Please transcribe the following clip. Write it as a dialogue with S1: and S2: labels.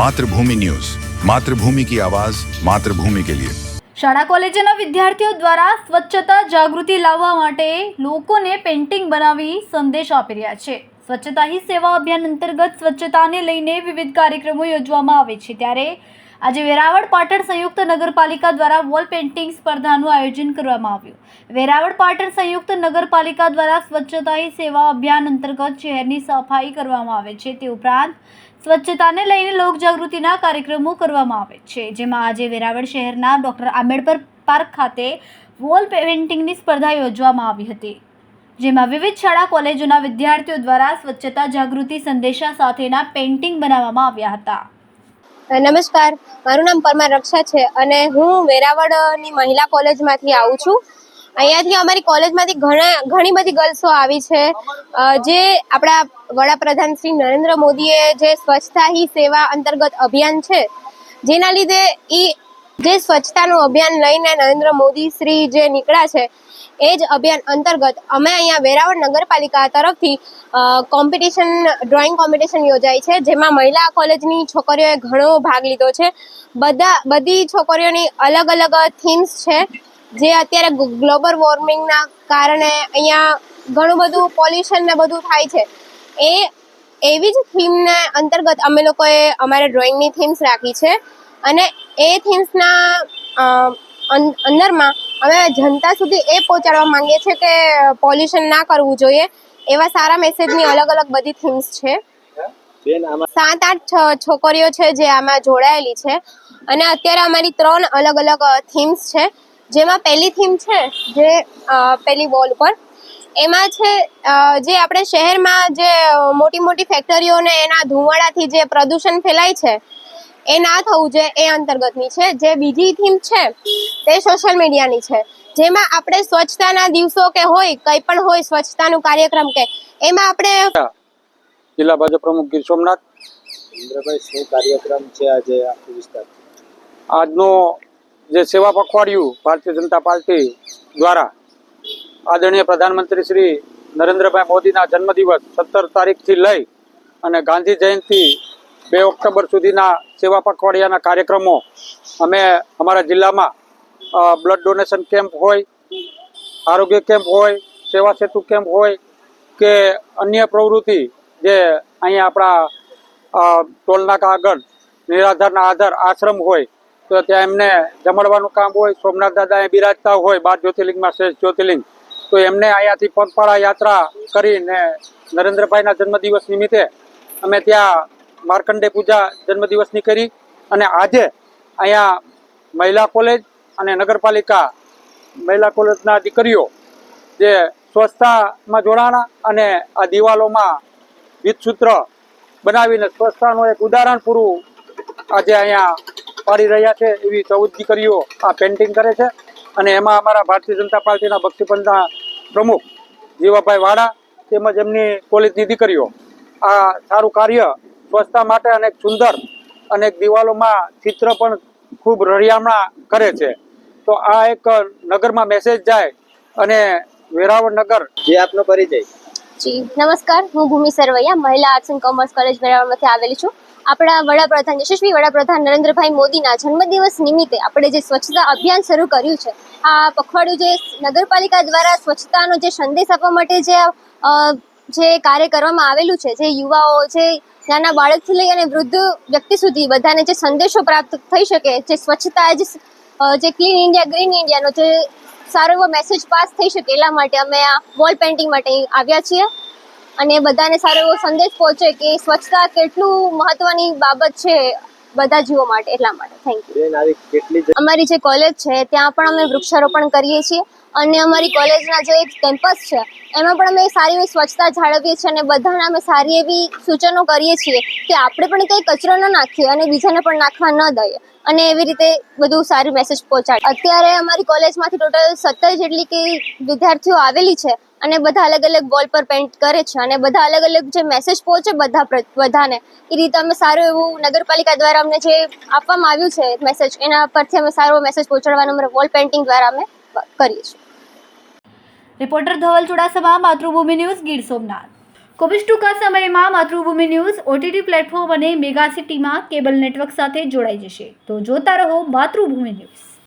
S1: Mathrubhumi news. Mathrubhumi કી આવાજ, માતૃભૂમિ કે લિયે.
S2: શાળા કોલેજના વિદ્યાર્થીઓ દ્વારા સ્વચ્છતા જાગૃતિ લાવવા માટે લોકોને પેઇન્ટિંગ બનાવી સંદેશ આપી રહ્યા છે. સ્વચ્છતા હી સેવા અભિયાન અંતર્ગત સ્વચ્છતાને લઈને વિવિધ કાર્યક્રમો યોજવામાં આવે છે. ત્યારે આજે વેરાવળ પાટણ સંયુક્ત નગરપાલિકા દ્વારા વોલ પેઇન્ટિંગ સ્પર્ધાનું આયોજન કરવામાં આવ્યું. વેરાવળ પાટણ સંયુક્ત નગરપાલિકા દ્વારા સ્વચ્છતા સેવા અભિયાન અંતર્ગત શહેરની સફાઈ કરવામાં આવે છે. તે ઉપરાંત સ્વચ્છતાને લઈને લોકજાગૃતિના કાર્યક્રમો કરવામાં આવે છે. જેમાં આજે વેરાવળ શહેરના ડોક્ટર આંબેડકર પાર્ક ખાતે વોલ પેઇન્ટિંગની સ્પર્ધા યોજવામાં આવી હતી. જેમાં વિવિધ શાળા, કોલેજોના વિદ્યાર્થીઓ દ્વારા સ્વચ્છતા જાગૃતિ સંદેશા સાથેના પેઇન્ટિંગ બનાવવામાં આવ્યા હતા.
S3: નમસ્કાર. મારું નામ પરમાર રક્ષા છે અને હું વેરાવળની મહિલા કોલેજમાંથી આવું છું. અહીંયાથી અમારી કોલેજમાંથી ઘણા ઘણી બધી ગર્લ્સો આવી છે. જે આપણા વડાપ્રધાન શ્રી નરેન્દ્ર મોદીએ જે સ્વચ્છતા હી સેવા અંતર્ગત અભિયાન છે, જેના લીધે એ જે સ્વચ્છતાનું અભિયાન લઈને નરેન્દ્ર મોદી શ્રી જે નીકળ્યા છે, એ જ અભિયાન અંતર્ગત અમે અહીંયા વેરાવળ નગરપાલિકા તરફથી કોમ્પિટિશન, ડ્રોઈંગ કોમ્પિટિશન યોજાય છે, જેમાં મહિલા કોલેજની છોકરીઓએ ઘણો ભાગ લીધો છે. બધા બધી છોકરીઓની અલગ અલગ થીમ્સ છે. જે અત્યારે ગ્લોબલ વોર્મિંગના કારણે અહીંયા ઘણું બધું પોલ્યુશન ને બધું થાય છે. એ, એવી જ થીમને અંતર્ગત અમે લોકોએ અમારે ડ્રોઈંગની થીમ્સ રાખી છે. અને એ થીમ્સના અંદરમાં અમે જનતા સુધી એ પહોંચાડવા માંગીએ છીએ કે પોલ્યુશન ના કરવું જોઈએ. એવા સારા મેસેજની અલગ અલગ બધી થીમ્સ છે. સાત આઠ છ- છોકરીઓ છે જે આમાં જોડાયેલી છે. અને અત્યારે અમારી ત્રણ અલગ અલગ થીમ્સ છે. જેમાં પહેલી થીમ છે જે પહેલી વોલ ઉપર. એમાં છે જે આપણે શહેરમાં જે મોટી મોટી ફેક્ટરીઓને એના ધુમાડાથી જે પ્રદૂષણ ફેલાય છે એ ના થવું જોઈએ એ અંતર્ગતની છે. જે બીજી થીમ છે તે સોશિયલ મીડિયાની છે. જેમાં આપણે સ્વચ્છતાના દિવસો કે હોય કંઈ પણ હોય સ્વચ્છતાનું કાર્યક્રમ કે એમાં આપણે
S4: જિલ્લા ભાજપ પ્રમુખ ગીર સોમનાથ.
S5: ઇન્દ્રભાઈ શું કાર્યક્રમ છે આજે આખું વિસ્તાર?
S4: આજનો જે સેવા પખવાડિયું ભારતીય જનતા પાર્ટી દ્વારા આદરણીય પ્રધાનમંત્રી શ્રી નરેન્દ્રભાઈ મોદીના જન્મદિવસ સત્તર તારીખથી લઈ અને ગાંધી જયંતિ બે ઓક્ટોબર સુધીના સેવા પખવાડિયાના કાર્યક્રમો અમે અમારા જિલ્લામાં બ્લડ ડોનેશન કેમ્પ હોય, આરોગ્ય કેમ્પ હોય, સેવા સેતુ કેમ્પ હોય કે અન્ય પ્રવૃત્તિ જે અહીંયા આપણા ટોલનાકા આગળ, નિરાધારના આધાર આશ્રમ હોય તો ત્યાં એમને જમાડવાનું કામ હોય, સોમનાથ દાદા અહીં બિરાજતા હોય, બાર જ્યોતિર્લિંગમાં શ્રેષ્ઠ જ્યોતિર્લિંગ, તો એમને અહીંયાથી પગપાળા યાત્રા કરીને નરેન્દ્રભાઈના જન્મદિવસ નિમિત્તે અમે ત્યાં માર્કંડે પૂજા જન્મદિવસની કરી અને આજે અહીંયા મહિલા કોલેજ અને નગરપાલિકા મહિલા કોલેજના દીકરીઓ જે સ્વચ્છતામાં જોડાણા અને આ દિવાલોમાં વિધસૂત્ર બનાવીને સ્વચ્છતાનું એક ઉદાહરણ પૂરું આજે અહીંયા પાડી રહ્યા છે એવી ચૌદ દીકરીઓ આ પેન્ટિંગ કરે છે. અને એમાં અમારા ભારતીય જનતા પાર્ટીના ભક્તિપંથના પ્રમુખ જીવાભાઈ વાડા તેમજ એમની કોલેજની દીકરીઓ આ સારું કાર્ય સ્વચ્છતા માટે અને સુંદર અને દિવાલોમાં ચિત્ર પણ ખૂબ રળિયામણા કરે છે. તો આ એક નગરમાં મેસેજ જાય અને વેરાવળ નગર
S5: જે આપનો પરિચય.
S3: જી, નમસ્કાર. હું ભૂમિ સરવૈયા, મહિલા આર્ટ્સ એન્ડ કોમર્સ કોલેજ વેરાવળમાંથી આવેલી છું. આપણા વડાપ્રધાન યશસ્વી વડાપ્રધાન નરેન્દ્રભાઈ મોદીના જન્મદિવસ નિમિત્તે આપણે જે સ્વચ્છતા અભિયાન શરૂ કર્યું છે, આ પખવાડિયું જે નગરપાલિકા દ્વારા સ્વચ્છતાનો જે સંદેશ આપવા માટે જે જે કાર્ય કરવામાં આવેલું છે, જે યુવાઓ, જે નાના બાળકથી લઈ અને વૃદ્ધ વ્યક્તિ સુધી બધાને જે સંદેશો પ્રાપ્ત થઈ શકે, જે સ્વચ્છતા જ ક્લીન ઇન્ડિયા ગ્રીન ઇન્ડિયાનો જે સારો એવો મેસેજ પાસ થઈ શકે એટલા માટે અમે આ વોલ પેઇન્ટિંગ માટે આવ્યા છીએ. અને બધાને સારો એવો સંદેશ પહોંચે કે સ્વચ્છતા કેટલું મહત્વની બાબત છે બધા જીવો માટે એટલા માટે. થેન્ક યુ અમારી જે કોલેજ છે ત્યાં પણ અમે વૃક્ષારોપણ કરીએ છીએ અને અમારી કોલેજના જે કેમ્પસ છે એમાં પણ અમે સારી એવી સ્વચ્છતા જાળવીએ છીએ અને બધાને અમે સારી એવી સૂચનો કરીએ છીએ કે આપણે પણ કંઈ કચરો ન નાખીએ અને બીજાને પણ નાખવા ન દઈએ અને એવી રીતે બધું સારું મેસેજ પહોંચાડે. અત્યારે અમારી કોલેજમાંથી ટોટલ સત્તર જેટલી કે વિદ્યાર્થીઓ આવેલી છે અને બધા અલગ અલગ વોલ પર પેન્ટ કરે છે અને બધા અલગ અલગ જે મેસેજ પહોંચે બધા બધાને. એ રીતે અમે સારું એવું નગરપાલિકા દ્વારા અમને જે આપવામાં આવ્યું છે મેસેજ એના પરથી અમે સારો મેસેજ પહોંચાડવાનો અમે વોલ પેઇન્ટિંગ દ્વારા અમે કરીએ છીએ.
S2: Reporter Dhaval Chudasama, Matrubhumi news, Gir Somnath. Covid ટૂંકા સમયમાં માતૃભૂમિ ન્યૂઝ ઓટીટી પ્લેટફોર્મ અને મેગા સિટીમાં કેબલ નેટવર્ક સાથે જોડાઈ જશે. તો જોતા રહો માતૃભૂમિ ન્યૂઝ.